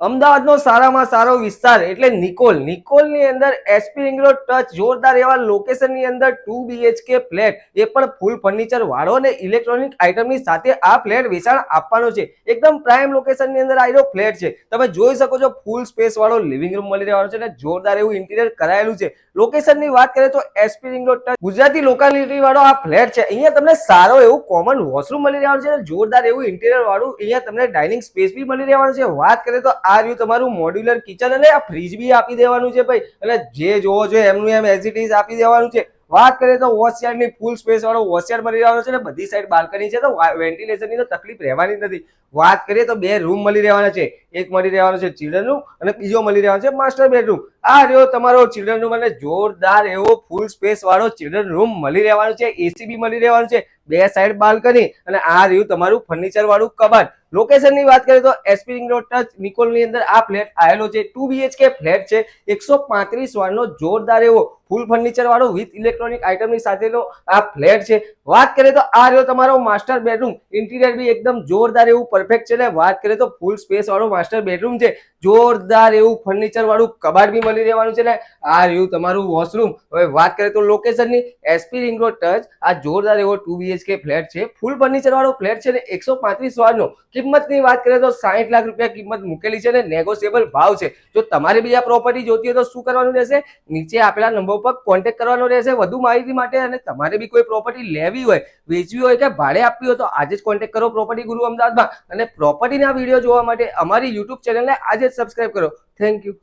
અમદાવાદનો સારામાં સારો વિસ્તાર એટલે નિકોલ. નિકોલની અંદર એસપી રિંગ રોડ ટચ જોરદાર એવા લોકેશનની અંદર ટુ બીએચકે ફ્લેટ એ પણ ફૂલ ફર્નિચર વાળો અને ઇલેક્ટ્રોનિક આઇટમની સાથે આ ફ્લેટ વેચાણ આપવાનો છે. એકદમ પ્રાઇમ લોકેશનની અંદર આવેલો ફ્લેટ છે. તમે જોઈ શકો છો ફૂલ સ્પેસ વાળો લિવિંગ રૂમ મળી રહેવાનો છે અને જોરદાર એવું ઇન્ટિરિયર કરાયેલું છે. લોકેશનની વાત કરીએ તો SP ring road touch Gujarati locality વાળો આ ફ્લેટ છે. અહીંયા તમને સારો એવું કોમન વોશરૂમ મળી રહેવાનું છે જોરદાર એવું ઇન્ટિરિયર વાળું અહીંયા તમને ડાઇનિંગ સ્પેસ બી મળી રહેવાનું છે. વાત કરીએ તો આ રહ્યું તમારું મોડ્યુલર કિચન અને આ ફ્રીજ બી આપી દેવાનું છે ભાઈ. અને જે જોવો જોઈએ એમનું એમ એઝ ઇટ ઇઝ આપી દેવાનું છે. વાત કરીએ તો વોશયાર્ડની ફૂલ સ્પેસ વાળો વોશયાર્ડ મળી રહેવાનો છે ને બધી સાઈડ બાલ્કની છે તો વેન્ટિલેશનની તો તકલીફ રહેવાની નથી. વાત કરીએ તો બે રૂમ મળી રહેવાના છે. એક મળી રહેવાનો છે ચિલ્ડ્રન રૂમ અને બીજો મળી રહેવાનો છે માસ્ટર બેડરૂમ આ રહ્યો તમારો ચિલ્ડ્રન રૂમ અને જોરદાર એવો ફૂલ સ્પેસ વાળો ચિલ્ડ્રન રૂમ મળી રહેવાનો છે. એસી બી મળી રહેવાનું છે. બે સાઈડ બાલ્કની અને આ રહ્યું તમારું ફર્નિચર વાળું કબાટ લોકેશનની વાત કરીએ તો એસપી રિંગ રોડ ટચ નિકોલની અંદર આ ફ્લેટ આવેલો છે. ટુ બીએચકે ફ્લેટ છે. એકસો પાંત્રીસ વાળનો જોરદાર એવો ફૂલ ફર્નિચર વાળો વિથ ઇલેક્ટ્રોનિક આઇટમની સાથેનો આ ફ્લેટ છે. વાત કરીએ તો આ રહ્યો તમારો માસ્ટર બેડરૂમ. ઇન્ટિરિયર બી એકદમ જોરદાર એવું પરફેક્ટ છે ને વાત કરીએ તો ફૂલ સ્પેસ વાળો માસ્ટર બેડરૂમ છે. જોરદાર એવું ફર્નિચર વાળું કબાટ બી મળી રહેવાનું છે ને. આ રહ્યું તમારું વોશરૂમ. હવે વાત કરીએ તો લોકેશનની. એસપી રિંગ રોડ ટચ આ જોરદાર એવો ટુ બીએચકે ફ્લેટ છે. ફૂલ ફર્નિચર વાળો ફ્લેટ છે ને એકસો પાંત્રીસ વારનો. કિંમતની વાત કરીએ તો સાઠ લાખ રૂપિયા કિંમત મૂકેલી છે ને. નેગોશિયેબલ ભાવ છે. જો તમારે બી આ પ્રોપર્ટી જોતી હોય તો શું કરવાનું રહેશે? નીચે આપેલા નંબર પર કોન્ટેક્ટ કરવાનો રહેશે, વધુ માહિતી માટે અને તમારે બી કોઈ પ્રોપર્ટી લેવી હોય, વેચવી હોય કે ભાડે આપવી હોય તો આજે જ કોન્ટેક્ટ કરો પ્રોપર્ટી ગુરુ અમદાવાદમાં. અને પ્રોપર્ટીના વીડિયો જોવા માટે અમારી યુટ્યુબ ચેનલને આજે જ સબસ્ક્રાઈબ કરો. Thank you